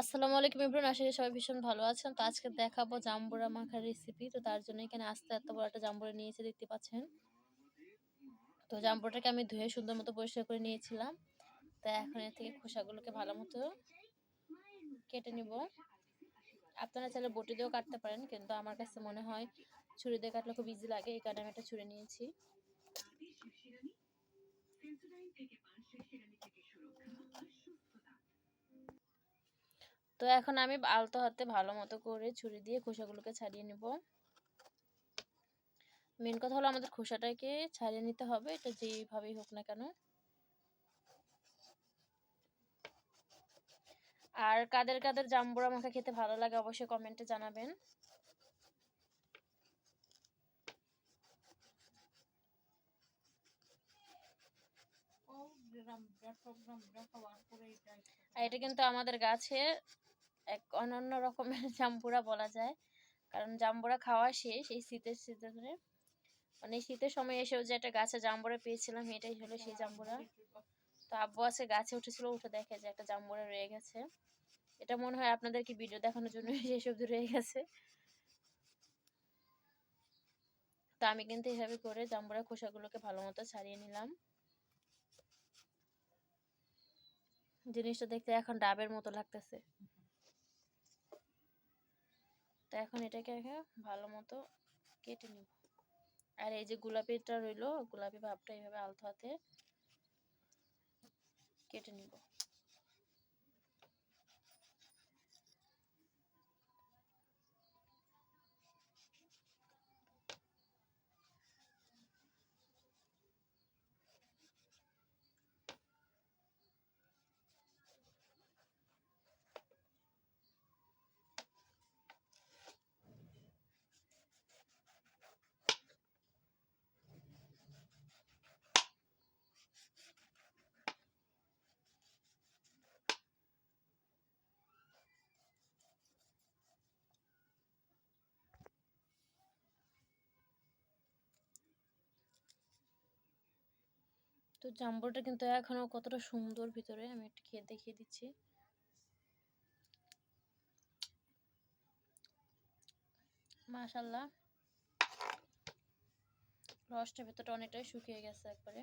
আসসালামু আলাইকুম এভরিওয়ান। আশা করি সবাই ভীষণ ভালো আছেন। তো আজকে দেখাবো জাম্বুরা মাখার রেসিপি। তো তার জন্য এখানে আস্তে এত বড় একটা জাম্বুরা নিয়েছি, দেখতে পাচ্ছেন। তো জাম্বুরাটাকে আমি ধুয়ে সুন্দর মতো পরিষ্কার করে নিয়েছিলাম। তো এখন এর থেকে খোসাগুলোকে ভালো মতো কেটে নিব। আপনারা চাইলে বটি দিয়েও কাটতে পারেন, কিন্তু আমার কাছে মনে হয় ছুরি দিয়ে কাটলে খুব ইজি লাগে, এই কারণে আমি একটা ছুরি নিয়েছি। তো এখন আমি আলতো হাতে ভালো মতো করে ছুরি দিয়ে খোসাগুলোকে ছাড়িয়ে নিব। মেন কথা হলো আমাদের খোসাটাকে ছাড়িয়ে নিতে হবে, এটা যেভাবেই হোক না কেন। আর কাদের কাদের জাম্বুরা মাখা খেতে ভালো লাগে অবশ্যই কমেন্টে জানাবেন। আর এটা কিন্তু আমাদের গাছে এক অনন্য রকমের জাম্বুরা বলা যায়। কারণ জাম্বুরা খাওয়া শেষ এই শীতের সিজনে। মানে শীতের সময় এসেও যে একটা গাছে জাম্বুরা পেয়েছিলাম এটাই হলো সেই জাম্বুরা। তো। আব্বু আছে গাছে উঠেছিল উঠে দেখে যে একটা জাম্বুরা রয়ে গেছে। এটা মনে হয় আপনাদেরকে ভিডিও দেখানোর জন্য সেই সবজি রয়ে গেছে। তো আমি কিন্তু এইভাবে করে জাম্বুরা খোসাগুলোকে ভালো মতো ছাড়িয়ে নিলাম। জিনিসটা দেখতে এখন ডাবের মতো লাগতেছে। তো এখন এটাকে ভালো মতো কেটে নিব। আর এই যে গোলাপিটা রইল, গোলাপি ভাবটা এইভাবে আলতো হাতে কেটে নিব। তো জাম্বুরটা কিন্তু এখনও কতটা সুন্দর ভিতরে আমি একটু খেয়ে দেখিয়ে দিচ্ছি। মাশাল্লাহ। রসটা ভেতরটা অনেকটাই শুকিয়ে গেছে একবারে।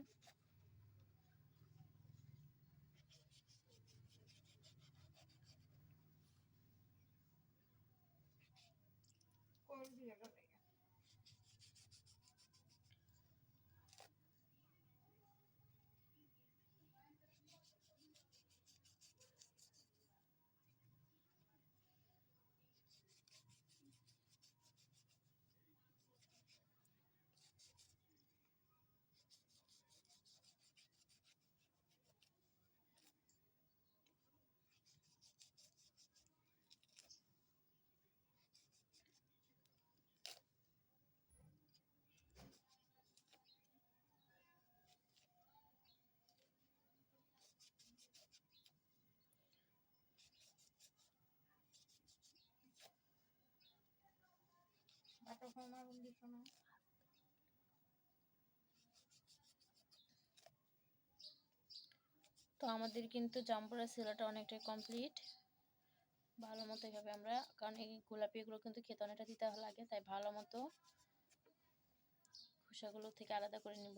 তো আমাদের কিন্তু জাম্বুরা সেলাটা অনেকটাই কমপ্লিট ভালো মতো এভাবে আমরা, কারণ এই গোলাপি এগুলো কিন্তু খেতে অনেকটা দিতে লাগে, তাই ভালো মতো খোসাগুলো থেকে আলাদা করে নিব।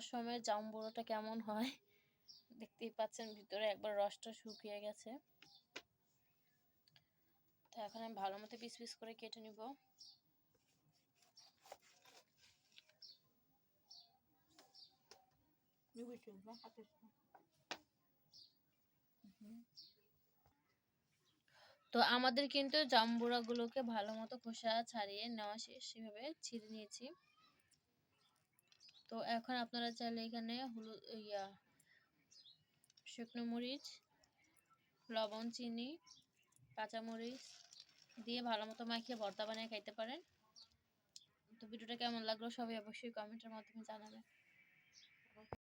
মৌসুমের জামবুড়োটা কেমন হয়? দেখতেই পাচ্ছেন ভিতরে একবার রসটা শুকিয়ে গেছে। তো এখন আমি ভালো মতো পিস পিস করে কেটে নিব। তো আমাদের কিন্তু জাম্বুরাগুলোকে ভালো মতো খোসা ছাড়িয়ে নেওয়া শেষ সেভাবে ছিঁড়ে নিয়েছি। তো এখন আপনারা চাইলে এখানে হলুদ, ইয়া, শুকনো মরিচ, লবণ, চিনি, কাঁচামরিচ দিয়ে ভালো মতো মাখিয়ে ভর্তা বানিয়ে খাইতে পারেন। তো ভিডিওটা কেমন লাগল সবাই অবশ্যই কমেন্টের মাধ্যমে জানাবেন।